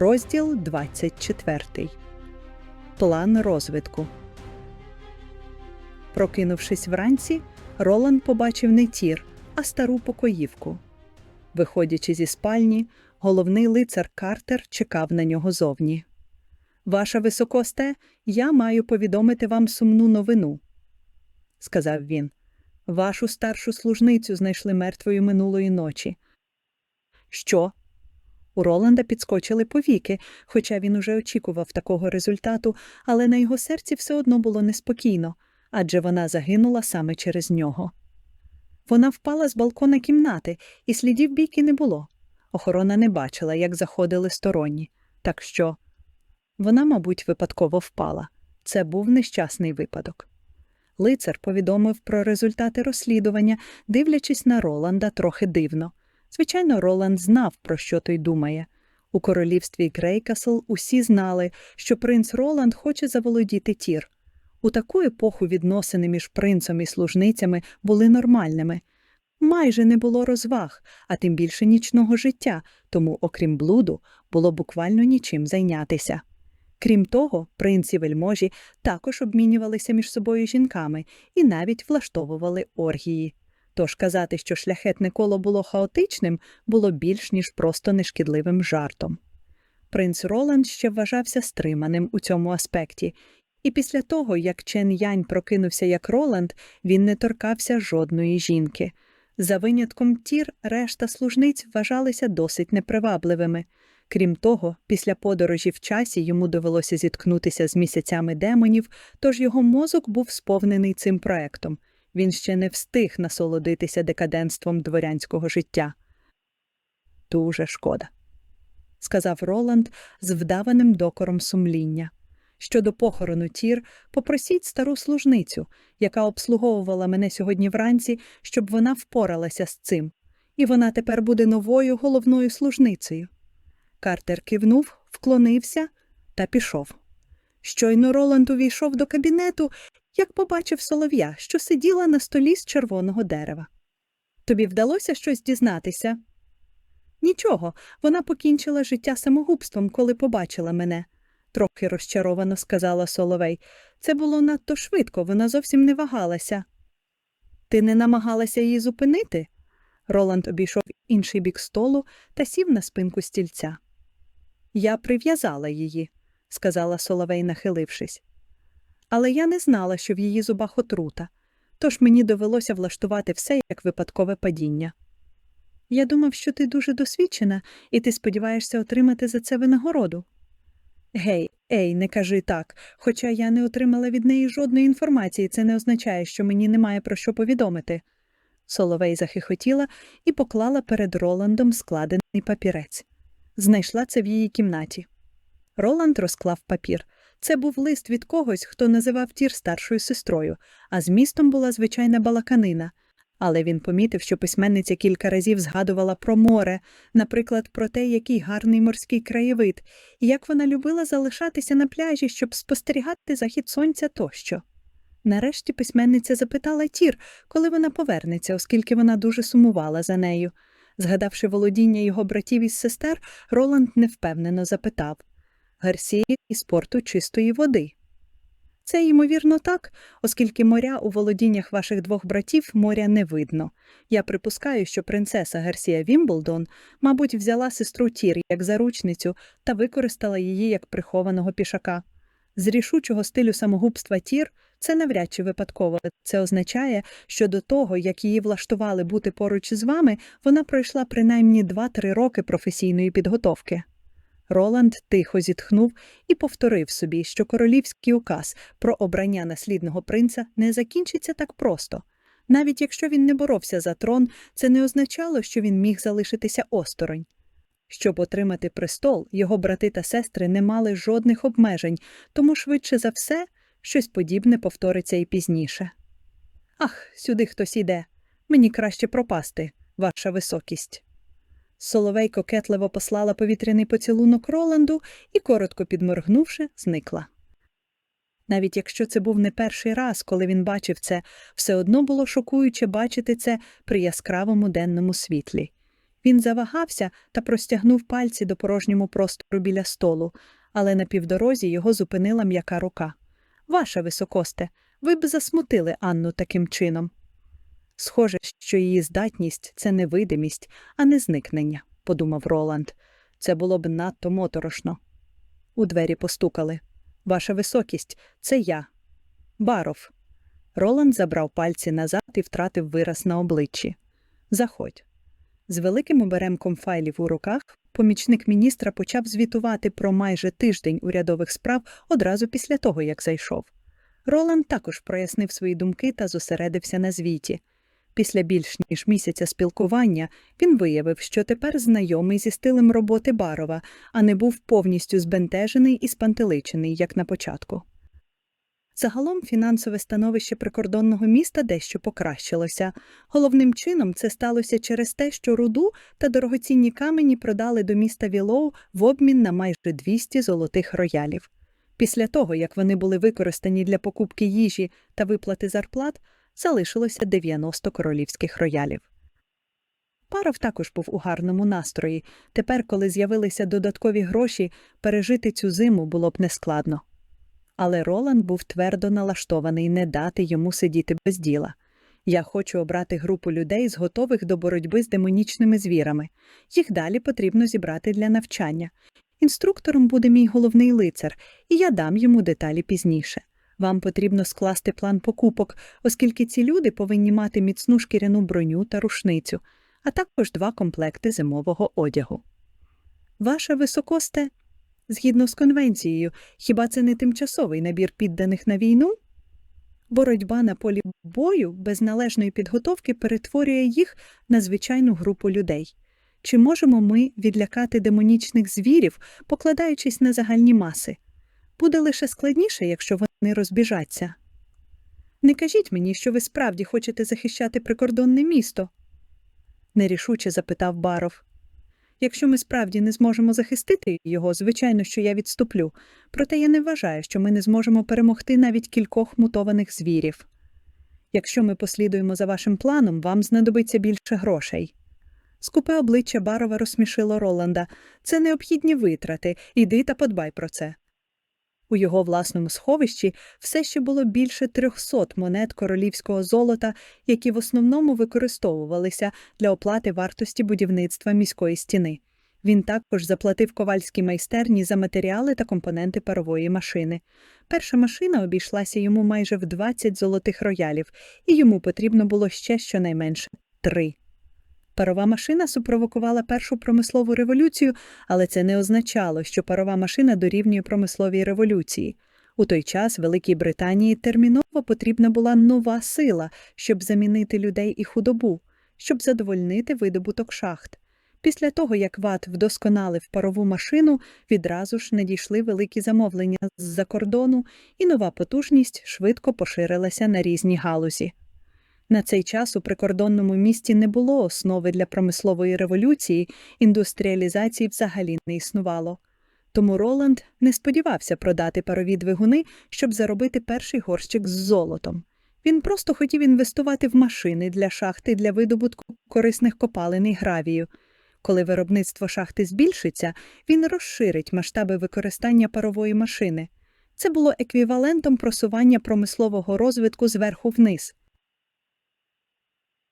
Розділ 24. План розвитку. Прокинувшись вранці, Роланд побачив не тір, а стару покоївку. Виходячи зі спальні, головний лицар Картер чекав на нього зовні. Ваша високосте, я маю повідомити вам сумну новину, сказав він. Вашу старшу служницю знайшли мертвою минулої ночі. Що? У Роланда підскочили повіки, хоча він уже очікував такого результату, але на його серці все одно було неспокійно, адже вона загинула саме через нього. Вона впала з балкона кімнати, і слідів бійки не було. Охорона не бачила, як заходили сторонні. Так що вона, мабуть, випадково впала. Це був нещасний випадок. Лицар повідомив про результати розслідування, дивлячись на Роланда трохи дивно. Звичайно, Роланд знав, про що той думає. У королівстві Грейкасл усі знали, що принц Роланд хоче заволодіти тір. У таку епоху відносини між принцем і служницями були нормальними. Майже не було розваг, а тим більше нічного життя, тому, окрім блуду, було буквально нічим зайнятися. Крім того, принц і вельможі також обмінювалися між собою жінками і навіть влаштовували оргії. Тож казати, що шляхетне коло було хаотичним, було більш ніж просто нешкідливим жартом. Принц Роланд ще вважався стриманим у цьому аспекті, і після того, як Чен Янь прокинувся як Роланд, він не торкався жодної жінки. За винятком тір, решта служниць вважалися досить непривабливими. Крім того, після подорожі в часі йому довелося зіткнутися з місяцями демонів, тож його мозок був сповнений цим проектом. Він ще не встиг насолодитися декаденством дворянського життя. Дуже шкода, сказав Роланд з вдаваним докором сумління. Щодо похорону тір, попросіть стару служницю, яка обслуговувала мене сьогодні вранці, щоб вона впоралася з цим, і вона тепер буде новою головною служницею. Картер кивнув, вклонився та пішов. Щойно Роланд увійшов до кабінету, як побачив солов'я, що сиділа на столі з червоного дерева. Тобі вдалося щось дізнатися? Нічого, вона покінчила життя самогубством, коли побачила мене, трохи розчаровано сказала Соловей. Це було надто швидко, вона зовсім не вагалася. Ти не намагалася її зупинити? Роланд обійшов інший бік столу та сів на спинку стільця. Я прив'язала її, сказала Соловей, нахилившись. Але я не знала, що в її зубах отрута, тож мені довелося влаштувати все як випадкове падіння. Я думав, що ти дуже досвідчена, і ти сподіваєшся отримати за це винагороду. Гей, ей, не кажи так. Хоча я не отримала від неї жодної інформації, це не означає, що мені немає про що повідомити. Соловей захихотіла і поклала перед Роландом складений папірець. Знайшла це в її кімнаті. Роланд розклав папір. Це був лист від когось, хто називав тір старшою сестрою, а змістом була звичайна балаканина. Але він помітив, що письменниця кілька разів згадувала про море, наприклад, про те, який гарний морський краєвид, і як вона любила залишатися на пляжі, щоб спостерігати захід сонця тощо. Нарешті письменниця запитала тір, коли вона повернеться, оскільки вона дуже сумувала за нею. Згадавши володіння його братів і сестер, Роланд невпевнено запитав Гарсія із порту чистої води. Це, ймовірно, так, оскільки моря у володіннях ваших двох братів моря не видно. Я припускаю, що принцеса Гарсія Вімблдон, мабуть, взяла сестру Тір як заручницю та використала її як прихованого пішака. З рішучого стилю самогубства Тір це навряд чи випадково. Це означає, що до того, як її влаштували бути поруч з вами, вона пройшла принаймні 2-3 роки професійної підготовки. Роланд тихо зітхнув і повторив собі, що королівський указ про обрання наслідного принца не закінчиться так просто. Навіть якщо він не боровся за трон, це не означало, що він міг залишитися осторонь. Щоб отримати престол, його брати та сестри не мали жодних обмежень, тому швидше за все щось подібне повториться і пізніше. Ах, сюди хтось іде. Мені краще пропасти, ваша високість. Соловей кокетливо послала повітряний поцілунок Роланду і, коротко підморгнувши, зникла. Навіть якщо це був не перший раз, коли він бачив це, все одно було шокуюче бачити це при яскравому денному світлі. Він завагався та простягнув пальці до порожньому простору біля столу, але на півдорозі його зупинила м'яка рука. Ваша високосте, ви б засмутили Анну таким чином. Схоже, що її здатність це не видимість, а не зникнення, подумав Роланд. Це було б надто моторошно. У двері постукали. Ваша високість, це я. Баров. Роланд забрав пальці назад і втратив вираз на обличчі. Заходь. З великим оберемком файлів у руках помічник міністра почав звітувати про майже тиждень урядових справ одразу після того, як зайшов. Роланд також прояснив свої думки та зосередився на звіті. Після більш ніж місяця спілкування він виявив, що тепер знайомий зі стилем роботи Барова, а не був повністю збентежений і спантеличений, як на початку. Загалом фінансове становище прикордонного міста дещо покращилося. Головним чином це сталося через те, що руду та дорогоцінні камені продали до міста Вілоу в обмін на майже 200 золотих роялів. Після того, як вони були використані для покупки їжі та виплати зарплат, залишилося 90 королівських роялів. Паров також був у гарному настрої. Тепер, коли з'явилися додаткові гроші, пережити цю зиму було б нескладно. Але Роланд був твердо налаштований не дати йому сидіти без діла. Я хочу обрати групу людей, з готових до боротьби з демонічними звірами. Їх далі потрібно зібрати для навчання. Інструктором буде мій головний лицар, і я дам йому деталі пізніше. Вам потрібно скласти план покупок, оскільки ці люди повинні мати міцну шкіряну броню та рушницю, а також два комплекти зимового одягу. Ваша високосте, згідно з конвенцією, хіба це не тимчасовий набір підданих на війну? Боротьба на полі бою без належної підготовки перетворює їх на звичайну групу людей. Чи можемо ми відлякати демонічних звірів, покладаючись на загальні маси? Буде лише складніше, якщо вони розбіжаться. Не кажіть мені, що ви справді хочете захищати прикордонне місто, нерішуче запитав Баров. Якщо ми справді не зможемо захистити його, звичайно, що я відступлю, проте я не вважаю, що ми не зможемо перемогти навіть кількох мутованих звірів. Якщо ми послідуємо за вашим планом, вам знадобиться більше грошей. Скупе обличчя Барова розсмішило Роланда. Це необхідні витрати, іди та подбай про це. У його власному сховищі все ще було більше трьохсот монет королівського золота, які в основному використовувалися для оплати вартості будівництва міської стіни. Він також заплатив ковальській майстерні за матеріали та компоненти парової машини. Перша машина обійшлася йому майже в 20 золотих роялів, і йому потрібно було ще щонайменше три. Парова машина супровокувала першу промислову революцію, але це не означало, що парова машина дорівнює промисловій революції. У той час Великій Британії терміново потрібна була нова сила, щоб замінити людей і худобу, щоб задовольнити видобуток шахт. Після того, як ВАТ вдосконалив парову машину, відразу ж надійшли великі замовлення з-за кордону, і нова потужність швидко поширилася на різні галузі. На цей час у прикордонному місті не було основи для промислової революції, індустріалізації взагалі не існувало. Тому Роланд не сподівався продати парові двигуни, щоб заробити перший горщик з золотом. Він просто хотів інвестувати в машини для шахти для видобутку корисних копалин і гравію. Коли виробництво шахти збільшиться, він розширить масштаби використання парової машини. Це було еквівалентом просування промислового розвитку зверху вниз –